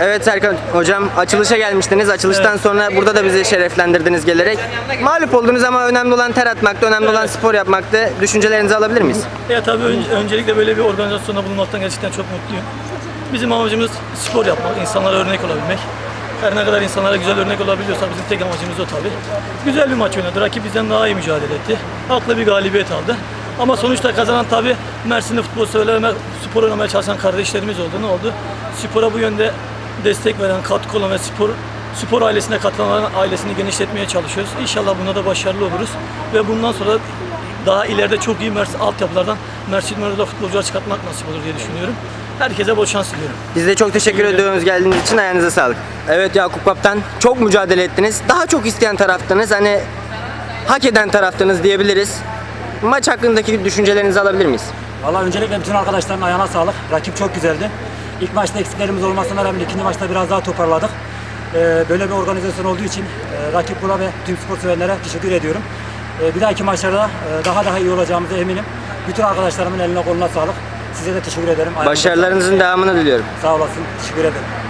Evet Serkan hocam açılışa gelmiştiniz. Açılıştan sonra burada da bizi şereflendirdiniz gelerek. Mağlup oldunuz ama önemli olan ter atmaktı, önemli olan spor yapmaktı. Düşüncelerinizi alabilir miyiz? Ya tabii ön- öncelikle böyle bir organizasyonda bulunmaktan gerçekten çok mutluyum. Bizim amacımız spor yapmak, insanlara örnek olabilmek. Her ne kadar insanlara güzel örnek olabiliyorsak bizim tek amacımız o tabii. Güzel bir maç oynadı. Rakip bizden daha iyi mücadele etti. Haklı bir galibiyet aldı. Ama sonuçta kazanan tabii Mersin'de futbol severler, spor oynamaya çalışan kardeşlerimiz oldu. Ne oldu? Spora bu yönde destek veren, katkı olan ve spor spor ailesine katılanların ailesini genişletmeye çalışıyoruz. İnşallah buna da başarılı oluruz. Ve bundan sonra daha ileride çok iyi Mersin altyapılardan Mersin Mörder'de futbolcular çıkartmak nasip olur diye düşünüyorum. Herkese bol şans diliyorum. Biz de çok teşekkür ediyoruz geldiğiniz için ayağınıza sağlık. Evet Yakup Kaptan çok mücadele ettiniz. Daha çok isteyen taraftınız. Hani hak eden taraftınız diyebiliriz. Maç hakkındaki düşüncelerinizi alabilir miyiz? Valla öncelikle bütün arkadaşların ayağına sağlık. Rakip çok güzeldi. İlk maçta eksiklerimiz olmasına rağmen ikinci maçta biraz daha toparladık. Ee, böyle bir organizasyon olduğu için e, rakip buna ve tüm spor severlere teşekkür ediyorum. Ee, bir dahaki maçlarda e, daha daha iyi olacağımıza eminim. Bütün arkadaşlarımın eline koluna sağlık. Size de teşekkür ederim. Başarılarınızın devamını diliyorum. Sağ olasın. Teşekkür ederim.